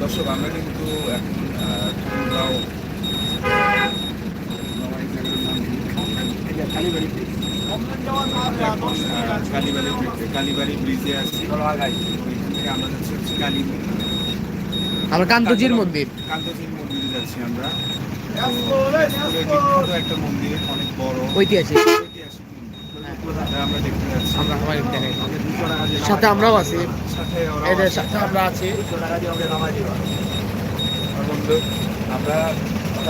দর্শক আমরা কিন্তু এখন কালীবাড়ি ব্রিজে কালীবাড়ি ব্রিজে আছি। ওইখান থেকে আমরা যাচ্ছি হচ্ছে কালী আমরা কান্তজির মন্দির। কান্তজির মন্দিরে যাচ্ছি আমরা। একটা মন্দির অনেক বড়। ঐতিহাসিক। আমরা সবাই দেখাই সাথে আমরাও আছি। এদের সাথে আমরা আছি। আমরা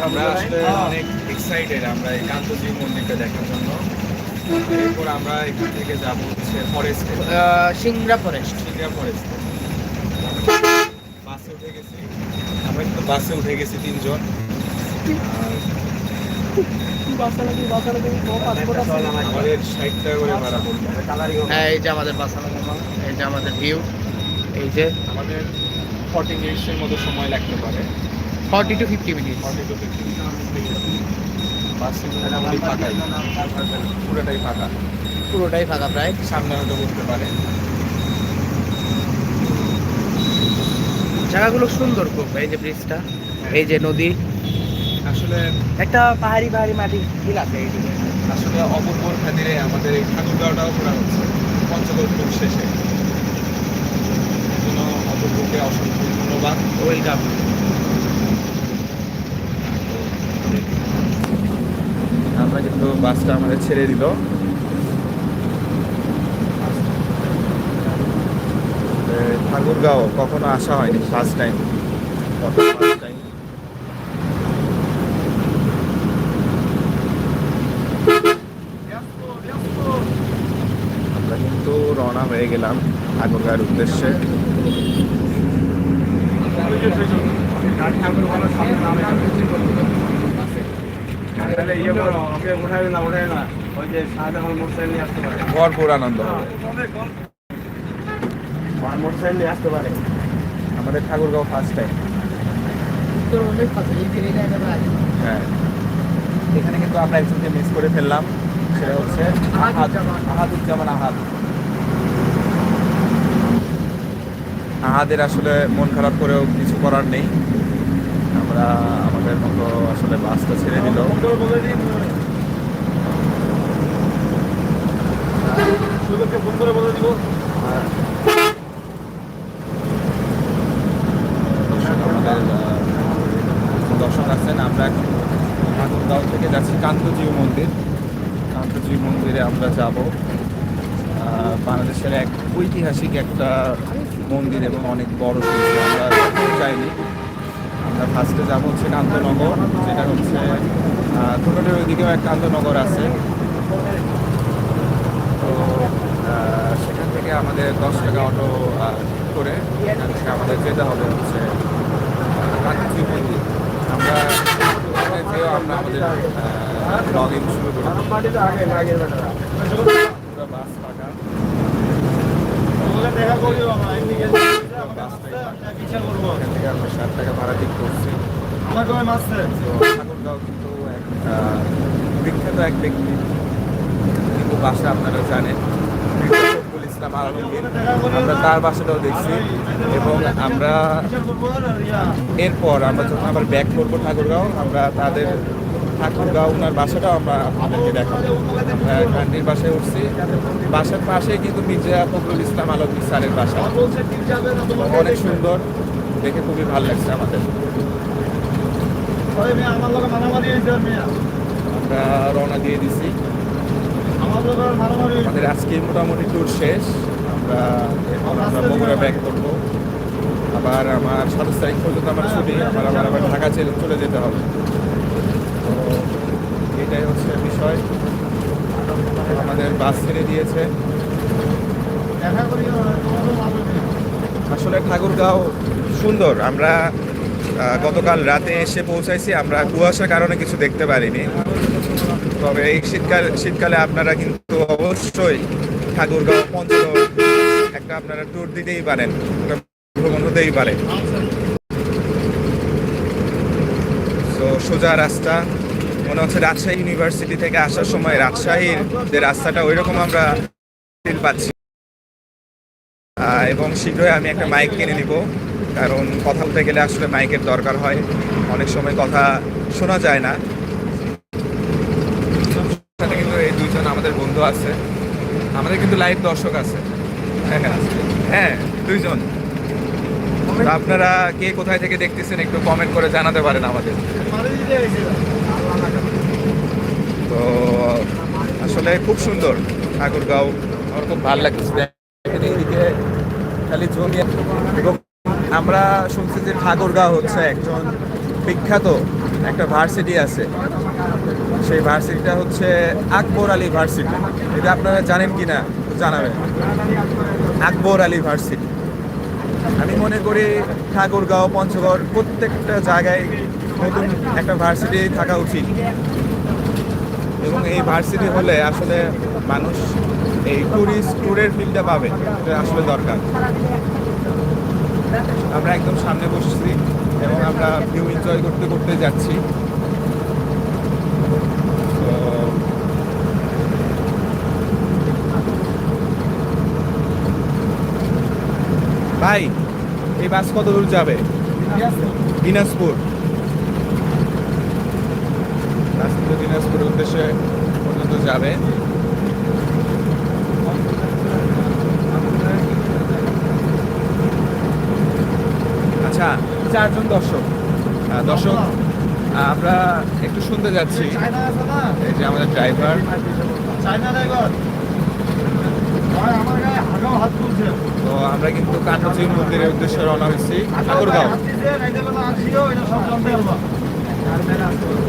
আমরা আসলে অনেক এক্সাইটেড আমরা এই কান্তজি মন্দিরটা দেখার জন্য। এরপর আমরা এখান থেকে যাব হচ্ছে ফরেস্টে সিংড়া ফরেস্ট সিঙ্গা ফরেস্টে বাসে উঠে গেছি। আমরা কিন্তু বাসে উঠে গেছি তিনজন। হ্যাঁ এই যে আমাদের এই যে আমাদের ভিউ এই যে। আমাদের ফর্টি মতো সময় লাগতে পারে forty to fifty minute forty to fifty পুরোটাই ফাঁকা পুরোটাই ফাঁকা প্রায়। সামনে হয়তো করতে পারে জায়গাগুলো সুন্দর খুব, এই যে ব্রিজটা এই যে নদী। আসলে একটা পাহাড়ি পাহাড়ি মাটি হিল আছে এইদিকে আসলে অপূর্বর খাতিরে আমাদের এই ঠাকুরগাঁওটাও হচ্ছে পঞ্চগড় শেষে। জন্য অপূর্বকে অসংখ্য ধন্যবাদ। ওয়েলকাম আমরা কিন্তু বাসটা আমাদের ছেড়ে দিল। ঠাকুরগাঁও কখনো আসা হয়নি ফার্স্ট টাইম ফার্স্ট টাইম হয়ে গেলাম ঠাকুরগাঁয়ের উদ্দেশ্যে। ভরপুর আনন্দ হবে। আমাদের ঠাকুরগাঁও ফার্স্ট টাইম হ্যাঁ। এখানে কিন্তু আমরা একজনকে মিস করে ফেললাম, সেটা হচ্ছে আহাদ আহাদুজ্জামান আহাদ। আহাদের আসলে মন খারাপ করেও কিছু করার নেই। আমরা আমাদের মতো আসলে বাসটা ছেড়ে দিল। দর্শক আমাদের আহ, দর্শক আছেন আমরা এখন ঠাকুরগাঁও থেকে যাচ্ছি কান্তজিউ মন্দির। কান্তজিউ মন্দিরে আমরা যাব। বাংলাদেশের এক ঐতিহাসিক একটা মন্দির এবং অনেক বড় আমরা যাইনি আমরা ফার্স্টে যাব হচ্ছে কান্তনগর যেটা হচ্ছে ধুনটের ওইদিকেও এক কান্তনগর আছে। তো সেখান থেকে আমাদের দশ টাকা অটো করে থেকে আমাদের যেতে হবে হচ্ছে কান্তজি মন্দির। আমরা আমরা আমাদের ব্লগিং শুরু করি পুরো বাস ফাঁকা এখান থেকে আমরা ষাট টাকা ভাড়া ঠিক করছি। ঠাকুরগাঁও কিন্তু এক বিখ্যাত এক ব্যক্তি, কিন্তু বাসা আপনারা জানেন। ইসলাম আলমগীর আমরা তার বাসাটাও দেখছি এবং আমরা এরপর আমরা যখন আবার ব্যাক করব ঠাকুরগাঁও, আমরা তাদের ঠাকুরগাঁও ওনার বাসাটাও আমরা আপনাদেরকে দেখাবো। আমরা গান্ধীর বাসায় উঠছি। বাসার পাশে কিন্তু মির্জা ফখরুল ইসলাম আলমগীর স্যারের বাসা। অনেক সুন্দর। দেখে খুবই ভালো লাগছে আমাদের। আমরা রওনা দিয়ে দিছি। আমাদের আজকে মোটামুটি ট্যুর শেষ। আমরা এরপর আমরা বগুড়া ব্যাক করব। আবার আমার সাতাশ তারিখ পর্যন্ত আমার ছুটি আমার আবার আবার ঢাকা চলে চলে যেতে হবে। তো এটাই হচ্ছে বিষয়। আমাদের বাস ছেড়ে দিয়েছে। আসলে ঠাকুরগাঁও সুন্দর। আমরা গতকাল রাতে এসে পৌঁছাইছি। আমরা কুয়াশার কারণে কিছু দেখতে পারিনি। তবে এই শীতকাল শীতকালে আপনারা কিন্তু অবশ্যই ঠাকুরগাঁও পঞ্চগড় একটা আপনারা ট্যুর দিতেই পারেন। ভ্রমণ হতেই পারে। তো সোজা রাস্তা। মনে হচ্ছে রাজশাহী ইউনিভার্সিটি থেকে আসার সময় রাজশাহীর যে রাস্তাটা ওই রকম আমরা পাচ্ছি। এবং শীঘ্রই আমি একটা মাইক কিনে নিব। কারণ কথা বলতে গেলে আসলে মাইকের দরকার হয়। অনেক সময় কথা শোনা যায় না। সাথে কিন্তু এই দুজন আমাদের বন্ধু আছে। আমাদের কিন্তু লাইভ দর্শক আছে। হ্যাঁ হ্যাঁ হ্যাঁ দুইজন। আপনারা কে কোথায় থেকে দেখতেছেন একটু কমেন্ট করে জানাতে পারেন আমাদের। তো আসলে খুব সুন্দর ঠাকুরগাঁও। আমার খুব ভালো লাগছে খালি জমি এবং আমরা শুনছি যে ঠাকুরগাঁও হচ্ছে একজন বিখ্যাত একটা ভার্সিটি আছে। সেই ভার্সিটিটা হচ্ছে আকবর আলী ভার্সিটি। এটা আপনারা জানেন কি না জানাবেন। আকবর আলী ভার্সিটি। আমি মনে করি ঠাকুরগাঁও, পঞ্চগড় প্রত্যেকটা জায়গায় নতুন একটা ভার্সিটি থাকা উচিত। এবং এই ভার্সিটি হলে আসলে মানুষ এই ট্যুরিস্ট ট্যুরের ফিল্ডটা পাবে, এটা আসলে দরকার। আমরা একদম সামনে বসছি এবং আমরা ভিউ এনজয় করতে করতে যাচ্ছি। ভাই, এই বাস কত দূর যাবে? দিনাজপুর। কিন্তু দিনাজপুরের উদ্দেশ্যে পর্যন্ত যাবে আচ্ছা চারজন দর্শক। দর্শক আমরা একটু শুনতে যাচ্ছি। এই যে আমাদের ড্রাইভার। তো আমরা কিন্তু কাঠচিন মন্দিরের উদ্দেশ্যে রওনা হয়েছি। ঠাকুরগাঁও।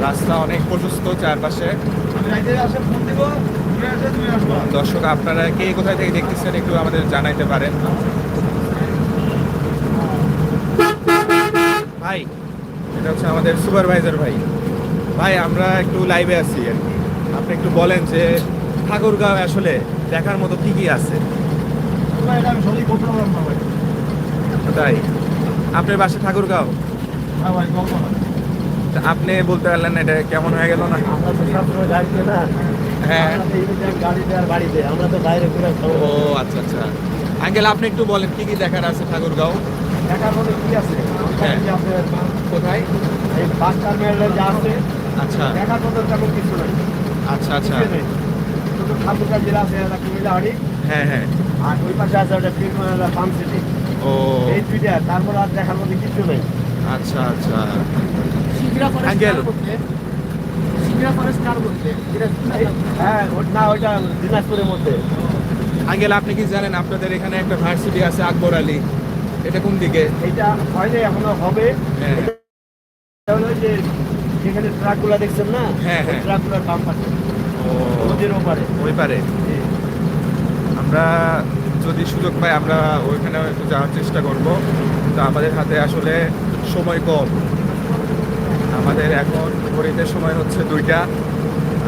রাস্তা অনেক প্রশস্ত চারপাশে। দর্শক আপনারা কে কোথায় থেকে দেখতেছেন একটু আমাদের জানাইতে পারেন ভাই এটা হচ্ছে আমাদের সুপারভাইজার ভাই। ভাই আমরা একটু লাইভে আছি আর কি। আপনি একটু বলেন যে ঠাকুরগাঁও আসলে দেখার মতো কি কি আছে? তাই? আপনার বাসা ঠাকুরগাঁও? তা আপনি বলতে পারলেন এটা কেমন হয়ে গেল না? হ্যাঁ। আমরা তো বাইরে ও আচ্ছা আচ্ছা। আঙ্কেল আপনি একটু বলেন কি কি দেখার আছে ঠাকুরগাঁও? দেখার মধ্যে কি আছে। এই যে আপনার কোথায়? এই বাস টার্মিনালে যা আছে আচ্ছা। দেখার মতো তেমন কিছু নাই। আচ্ছা আচ্ছা। শুধু ঠাকুরগাঁ জেলা আছে একটা কুমিল্লাহাড়ি হ্যাঁ হ্যাঁ। আর ওই পাশে আছে ওটা পিরমালা ফার্ম সিটি। ও। এই দুইটা তারপর আর দেখার মধ্যে কিছু নেই। আচ্ছা আচ্ছা। আঙ্কেল। হ্যাঁ আঙ্কেল আপনি কি জানেন আপনাদের এখানে একটা ভার্সিটি আছে আকবর আলী? এটা কোন দিকে? এইটা হয়নি এখনও হবে। হ্যাঁ। এটা হলো যে যেখানে ট্রাকগুলো দেখছেন না হ্যাঁ, হ্যাঁ। ট্রাকগুলোর বাম পাশে। নদীর ওপারে। ওই পারে? আমরা যদি সুযোগ পাই আমরা ওইখানে একটু যাওয়ার চেষ্টা করব। তো আমাদের হাতে আসলে সময় কম। আমাদের এখন ঘড়িতে সময় হচ্ছে দুইটা।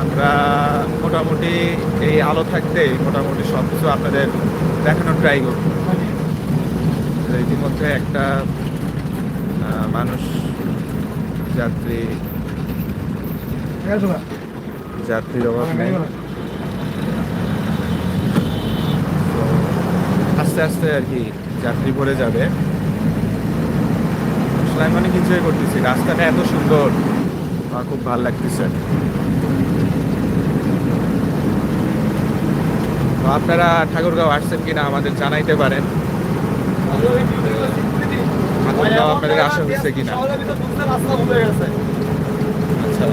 আমরা মোটামুটি এই আলো থাকতে মোটামুটি সব কিছু আপনাদের দেখানোর ট্রাই করব। ইতিমধ্যে একটা মানুষ যাত্রী যাত্রীর অভাব নেই। তো আস্তে আস্তে আর কি যাত্রী ভরে যাবে। আসলে আমি অনেক এনজয় করতেছি। রাস্তাটা এত সুন্দর। আমার খুব ভালো লাগতেছে। আপনারা ঠাকুরগাঁও আসছেন কিনা আমাদের জানাইতে পারেন। ঠাকুরগাঁও আপনাদের আসা গেছে আচ্ছা।